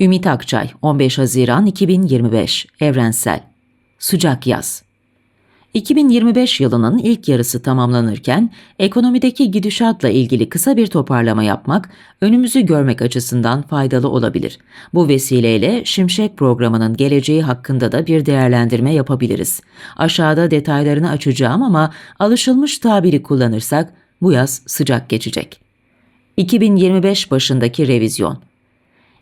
Ümit Akçay 15 Haziran 2025 Evrensel Sıcak Yaz 2025 yılının ilk yarısı tamamlanırken ekonomideki gidişatla ilgili kısa bir toparlama yapmak önümüzü görmek açısından faydalı olabilir. Bu vesileyle Şimşek programının geleceği hakkında da bir değerlendirme yapabiliriz. Aşağıda detaylarını açacağım ama alışılmış tabiri kullanırsak bu yaz sıcak geçecek. 2025 başındaki revizyon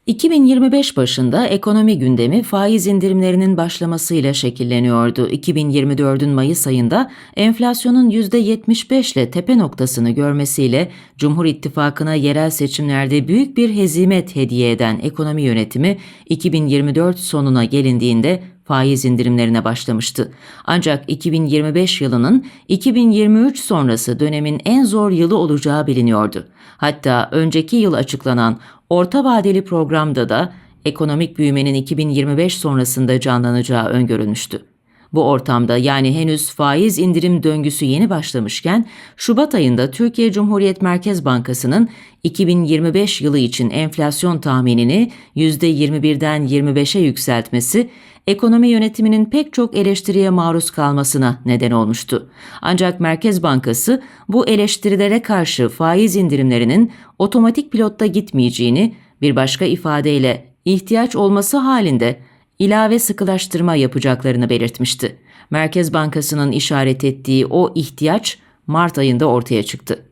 2025 başında ekonomi gündemi faiz indirimlerinin başlamasıyla şekilleniyordu. 2024'ün Mayıs ayında enflasyonun %75 ile tepe noktasını görmesiyle Cumhur İttifakı'na yerel seçimlerde büyük bir hezimet hediye eden ekonomi yönetimi 2024 sonuna gelindiğinde faiz indirimlerine başlamıştı. Ancak 2025 yılının 2023 sonrası dönemin en zor yılı olacağı biliniyordu. Hatta önceki yıl açıklanan orta vadeli programda da ekonomik büyümenin 2025 sonrasında canlanacağı öngörülmüştü. Bu ortamda yani henüz faiz indirim döngüsü yeni başlamışken Şubat ayında Türkiye Cumhuriyet Merkez Bankası'nın 2025 yılı için enflasyon tahminini %21'den 25'e yükseltmesi ekonomi yönetiminin pek çok eleştiriye maruz kalmasına neden olmuştu. Ancak Merkez Bankası bu eleştirilere karşı faiz indirimlerinin otomatik pilotta gitmeyeceğini bir başka ifadeyle ihtiyaç olması halinde ilave sıkılaştırma yapacaklarını belirtmişti. Merkez Bankası'nın işaret ettiği o ihtiyaç Mart ayında ortaya çıktı.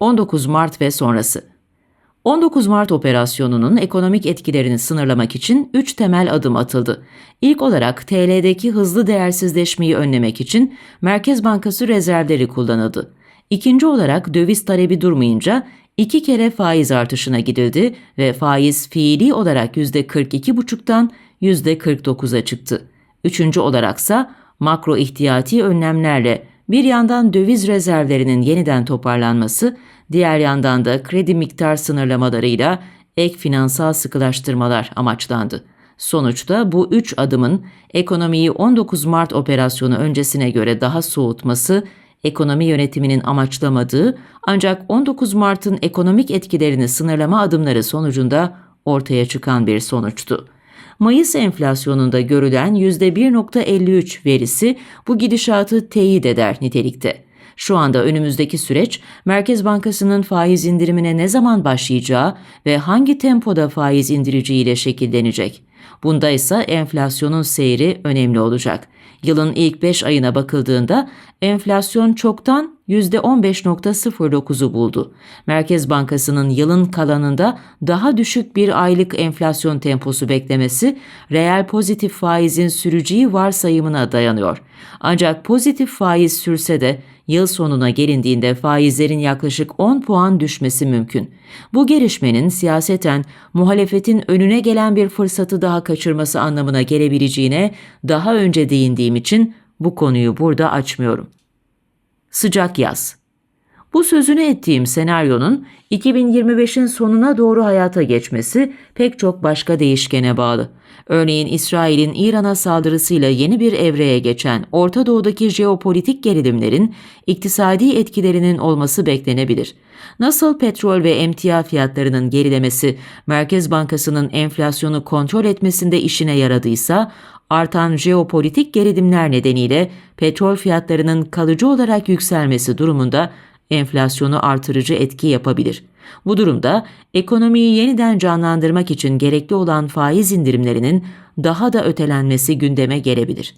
19 Mart ve sonrası 19 Mart operasyonunun ekonomik etkilerini sınırlamak için 3 temel adım atıldı. İlk olarak TL'deki hızlı değersizleşmeyi önlemek için Merkez Bankası rezervleri kullanıldı. İkinci olarak döviz talebi durmayınca iki kere faiz artışına gidildi ve faiz fiili olarak %42,5'tan %49'a çıktı. Üçüncü olaraksa makro ihtiyati önlemlerle bir yandan döviz rezervlerinin yeniden toparlanması, diğer yandan da kredi miktar sınırlamalarıyla ek finansal sıkılaştırmalar amaçlandı. Sonuçta bu üç adımın ekonomiyi 19 Mart operasyonu öncesine göre daha soğutması, ekonomi yönetiminin amaçlamadığı ancak 19 Mart'ın ekonomik etkilerini sınırlama adımları sonucunda ortaya çıkan bir sonuçtu. Mayıs enflasyonunda görülen %1.53 verisi bu gidişatı teyit eder nitelikte. Şu anda önümüzdeki süreç Merkez Bankası'nın faiz indirimine ne zaman başlayacağı ve hangi tempoda faiz indireceğiyle şekillenecek. Bunda ise enflasyonun seyri önemli olacak. Yılın ilk 5 ayına bakıldığında enflasyon çoktan %15.09'u buldu. Merkez Bankası'nın yılın kalanında daha düşük bir aylık enflasyon temposu beklemesi reel pozitif faizin süreceği varsayımına dayanıyor. Ancak pozitif faiz sürse de yıl sonuna gelindiğinde faizlerin yaklaşık 10 puan düşmesi mümkün. Bu gelişmenin siyaseten muhalefetin önüne gelen bir fırsatı daha kaçırması anlamına gelebileceğine daha önce değindiğim için bu konuyu burada açmıyorum. Sıcak yaz. Bu sözünü ettiğim senaryonun 2025'in sonuna doğru hayata geçmesi pek çok başka değişkene bağlı. Örneğin İsrail'in İran'a saldırısıyla yeni bir evreye geçen Orta Doğu'daki jeopolitik gerilimlerin iktisadi etkilerinin olması beklenebilir. Nasıl petrol ve emtia fiyatlarının gerilemesi Merkez Bankası'nın enflasyonu kontrol etmesinde işine yaradıysa, artan jeopolitik gerilimler nedeniyle petrol fiyatlarının kalıcı olarak yükselmesi durumunda enflasyonu artırıcı etki yapabilir. Bu durumda ekonomiyi yeniden canlandırmak için gerekli olan faiz indirimlerinin daha da ötelenmesi gündeme gelebilir.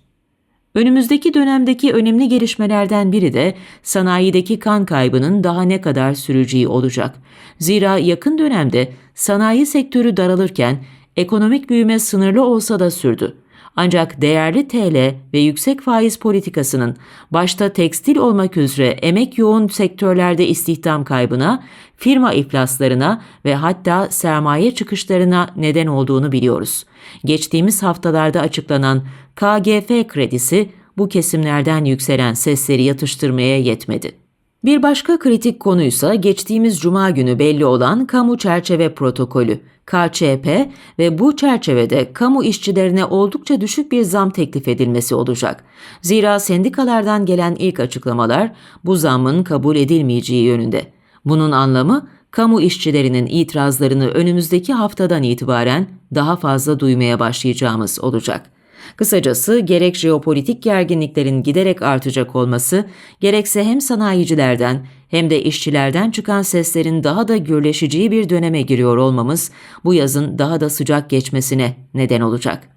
Önümüzdeki dönemdeki önemli gelişmelerden biri de sanayideki kan kaybının daha ne kadar süreceği olacak. Zira yakın dönemde sanayi sektörü daralırken ekonomik büyüme sınırlı olsa da sürdü. Ancak değerli TL ve yüksek faiz politikasının başta tekstil olmak üzere emek yoğun sektörlerde istihdam kaybına, firma iflaslarına ve hatta sermaye çıkışlarına neden olduğunu biliyoruz. Geçtiğimiz haftalarda açıklanan KGF kredisi bu kesimlerden yükselen sesleri yatıştırmaya yetmedi. Bir başka kritik konuysa geçtiğimiz cuma günü belli olan kamu çerçeve protokolü. KÇP ve bu çerçevede kamu işçilerine oldukça düşük bir zam teklif edilmesi olacak. Zira sendikalardan gelen ilk açıklamalar bu zammın kabul edilmeyeceği yönünde. Bunun anlamı kamu işçilerinin itirazlarını önümüzdeki haftadan itibaren daha fazla duymaya başlayacağımız olacak. Kısacası gerek jeopolitik gerginliklerin giderek artacak olması, gerekse hem sanayicilerden hem de işçilerden çıkan seslerin daha da gürleşeceği bir döneme giriyor olmamız bu yazın daha da sıcak geçmesine neden olacak.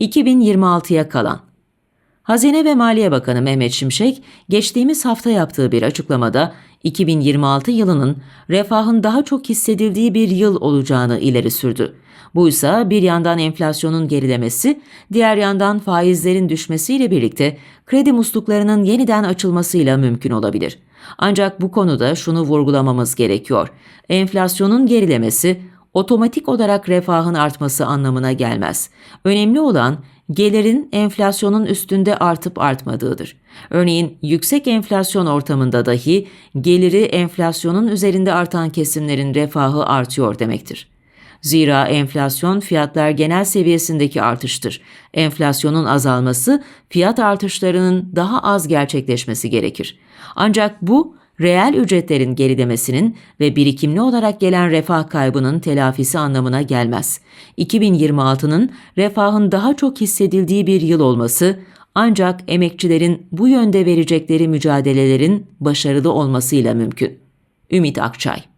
2026'ya kalan Hazine ve Maliye Bakanı Mehmet Şimşek, geçtiğimiz hafta yaptığı bir açıklamada 2026 yılının refahın daha çok hissedildiği bir yıl olacağını ileri sürdü. Bu ise bir yandan enflasyonun gerilemesi, diğer yandan faizlerin düşmesiyle birlikte kredi musluklarının yeniden açılmasıyla mümkün olabilir. Ancak bu konuda şunu vurgulamamız gerekiyor. Enflasyonun gerilemesi otomatik olarak refahın artması anlamına gelmez. Önemli olan gelirin enflasyonun üstünde artıp artmadığıdır. Örneğin yüksek enflasyon ortamında dahi geliri enflasyonun üzerinde artan kesimlerin refahı artıyor demektir. Zira enflasyon fiyatlar genel seviyesindeki artıştır. Enflasyonun azalması fiyat artışlarının daha az gerçekleşmesi gerekir. Ancak bu reel ücretlerin gerilemesinin ve birikimli olarak gelen refah kaybının telafisi anlamına gelmez. 2026'nın refahın daha çok hissedildiği bir yıl olması ancak emekçilerin bu yönde verecekleri mücadelelerin başarılı olmasıyla mümkün. Ümit Akçay